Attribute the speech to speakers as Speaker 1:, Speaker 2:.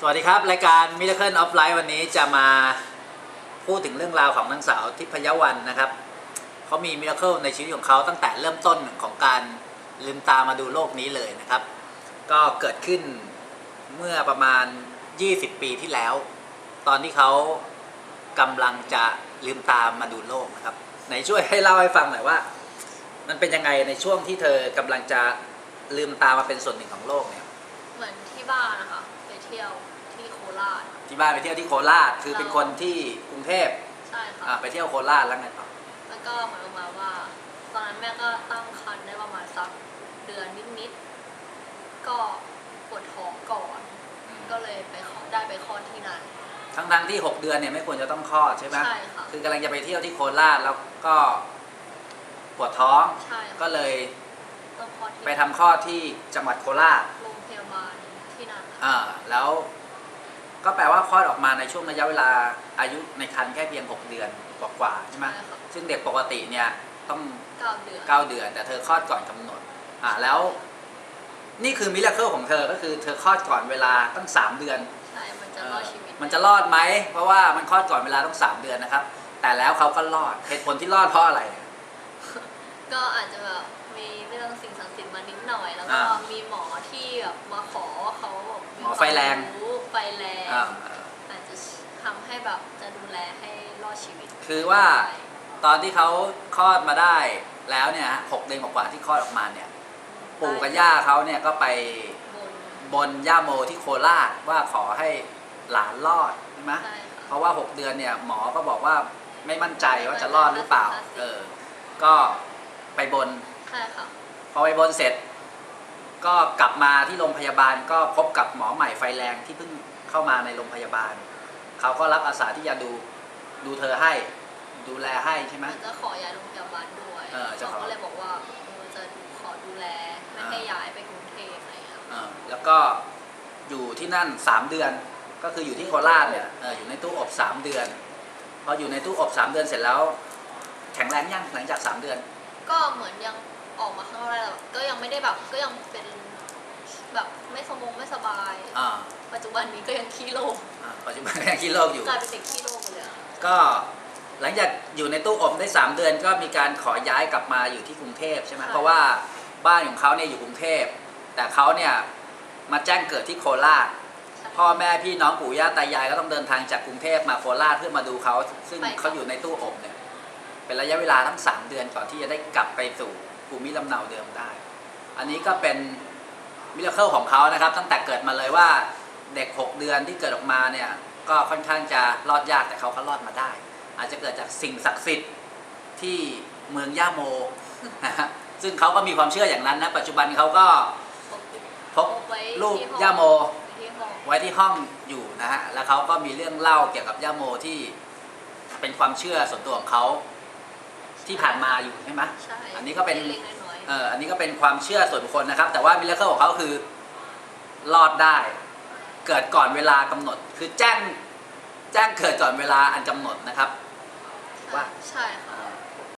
Speaker 1: สวัสดีครับ รายการ Miracle of Life วันนี้จะมาพูดถึงเรื่องราวของนางสาวทิพยวันนะครับเขามีมิราเคิลในชีวิตของเขาตั้งแต่เริ่มต้นของการลืมตามาดูโลกนี้เลยนะครับ ก็เกิดขึ้นเมื่อประมาณ 20 ปีที่แล้ว ตอนที่เขากำลังจะลืมตามาดูโลกนะครับไหนช่วยให้เล่าให้ฟังหน่อยว่า มันเป็นยังไงในช่วงที่เธอกำลังจะลืมตามาเป็นส่วนหนึ่งของโลกเนี่ย
Speaker 2: เหมือนที่บ้านนะคะไป เที่ยวที่โคราช
Speaker 1: ที่บ้านไปเที่ยวที่โคราชคือเป็นคนที่กรุงเทพ
Speaker 2: ใช่ค่ะ
Speaker 1: อ่าไปเที่ยวโคราชแล้วไงต่อ
Speaker 2: แล้วก็เหมือนประมาณว่า ตอนนั้นแม่ก็ตั้งครรภ์ได้ประมาณสักเดือนนิดๆก็ปวดท้องก่อนก็เลยไปขอได้ไปคลอดที่นั่น
Speaker 1: ทั้งทั้งๆที่ 6 เดือนเนี่ยไม่ควรจะต้องคลอดใช่ไหม
Speaker 2: ใช่ค่ะ
Speaker 1: คือกำลังจะไปเที่ยวที่โคราชแล้วก็ปวดท้อง
Speaker 2: ใช่
Speaker 1: ก็
Speaker 2: ค่ะ
Speaker 1: เลย
Speaker 2: ต้องคลอดที่
Speaker 1: ไปทำคลอดที่จังหวัดโคราช อ่าแล้วก็แปลว่าคลอดออกมาในช่วงระยะเวลาอายุในครรภ์แค่เพียง 6 เดือนกว่าๆใช่ไหม
Speaker 2: ใช่ค่ะ
Speaker 1: ซึ่งเด็กปกติเนี่ยต้อง
Speaker 2: เก้าเดือน
Speaker 1: 9 เดือน แต่เธอคลอดก่อนกำหนดอ่าแล้วนี่คือมิราเคิลของเธอ ก็คือเธอคลอดก่อนเวลาตั้ง 3 เดือน
Speaker 2: ใช่ มันจะรอดชีวิต
Speaker 1: มันจะรอดไหม เพราะว่ามันคลอดก่อนเวลาต้อง 3 เดือนนะครับ แต่แล้วเขาก็รอด เหตุผลที่รอดเพราะอะไร
Speaker 2: ก็อาจจะแบบมีเรื่องสิ่งศักดิ์สิทธิ์มานิดหน่อย แล้วก็
Speaker 1: อ่า
Speaker 2: มีหมอที่แบบมาขอว่าเขาแบบมี
Speaker 1: หมอไฟแรง
Speaker 2: ความรู้ไฟแรง
Speaker 1: อ่า
Speaker 2: อาจจะทำให้แบบจะดูแลให้รอดชีวิต
Speaker 1: คือว่าตอนที่เขาคลอดมาได้แล้วเนี่ยฮะหกเดือนกว่าๆที่คลอดออกมาเนี่ย ปู่กับย่าเขาเนี่ยก็ไป
Speaker 2: บน
Speaker 1: บนย่าโมที่โคราชว่าขอให้หลานรอดใช่ไหม
Speaker 2: ใช่ค่ะ
Speaker 1: เพราะว่า 6 เดือนเนี่ยหมอก็บอกว่าไม่มั่นใจว่าจะรอดหรือเปล่า เออ ก็ไปบน
Speaker 2: ใช่ค่ะ
Speaker 1: พอไปบนเสร็จ ก็กลับมาที่โรงพยาบาลก็พบกับหมอใหม่ไฟแรงที่เพิ่งเข้ามาในโรงพยาบาล เขาก็รับอาสาที่จะดูดูเธอให้ดูแลให้ใช่ไหม
Speaker 2: มันจะขอย้ายโรงพยาบาลด้วย
Speaker 1: เออจะขอ
Speaker 2: เขาก็เลยบอกว่าเออจะขอดูแลไม่ให้ย้ายไปกรุงเทพอะไรอย่างเงี้ย
Speaker 1: เออแล้วก็อยู่ที่นั่น 3 เดือน ก็คืออยู่ที่โคราชเนี่ยเอออยู่ในตู้อบ 3 เดือน พออยู่ในตู้อบ 3 เดือนเสร็จแล้ว แข็งแรงยังหลังจาก 3 เดือน
Speaker 2: ก็เหมือนยัง ออกมาข้างนอกได้แต่ก็ยังไม่ได้แบบก็ยังเป็นแบบไม่สมองไม่สบาย
Speaker 1: อ่า
Speaker 2: ปัจจุบันนี้ก็ยังขี้โรค
Speaker 1: อ่าปัจจุบันก็ยังคิดโรคอยู่
Speaker 2: กลายเป็นเด็กขี้โรคไปเลยอะ
Speaker 1: ก็หลังจากอยู่ในตู้อบได้ 3 เดือนก็มีการขอย้ายกลับมาอยู่ที่กรุงเทพใช่ไหมเพราะว่าบ้านของเขาเนี่ยอยู่กรุงเทพ แต่เขาเนี่ยมาแจ้งเกิดที่โคราช
Speaker 2: ใช่
Speaker 1: พ่อแม่พี่น้องปู่ย่าตายายก็ต้องเดินทางจากกรุงเทพมาโคราชเพื่อมาดูเขาซึ่งเขาอยู่ในตู้อบเนี่ยเป็นระยะเวลาทั้ง 3 เดือนก่อนที่จะได้กลับไปสู่ ภูมิลำเนาเดิมได้ อันนี้ก็เป็นมิราเคิลของเขานะครับ ตั้งแต่เกิดมาเลยว่าเด็ก 6 เดือนที่เกิดออกมาเนี่ยก็ค่อนข้างจะรอดยากแต่เขาก็รอดมาได้ อาจจะเกิดจากสิ่งศักดิ์สิทธิ์ที่เมืองย่าโมนะฮะซึ่งเขาก็มีความเชื่ออย่างนั้นนะ ปัจจุบันเขาก็พก
Speaker 2: ไว้
Speaker 1: รูปย่าโม ไว้ที่ห้องอยู่นะฮะแล้วเขาก็มีเรื่องเล่าเกี่ยวกับย่าโมที่เป็นความเชื่อส่วนตัวของเขา ที่ผ่านมาอยู่ใช่ไหม
Speaker 2: ใช่
Speaker 1: อันนี้ก็เป็น
Speaker 2: เล็กๆน้อย
Speaker 1: เอออันนี้ก็เป็นความเชื่อส่วนบุคคลนะครับ แต่ว่ามิราเคิลของเขาคือรอดได้ เกิดก่อนเวลากำหนด คือแจ้งแจ้งเกิดก่อนเวลาอันกำหนดนะครับ
Speaker 2: ๆ
Speaker 1: ว่า
Speaker 2: ใช่ค่ะ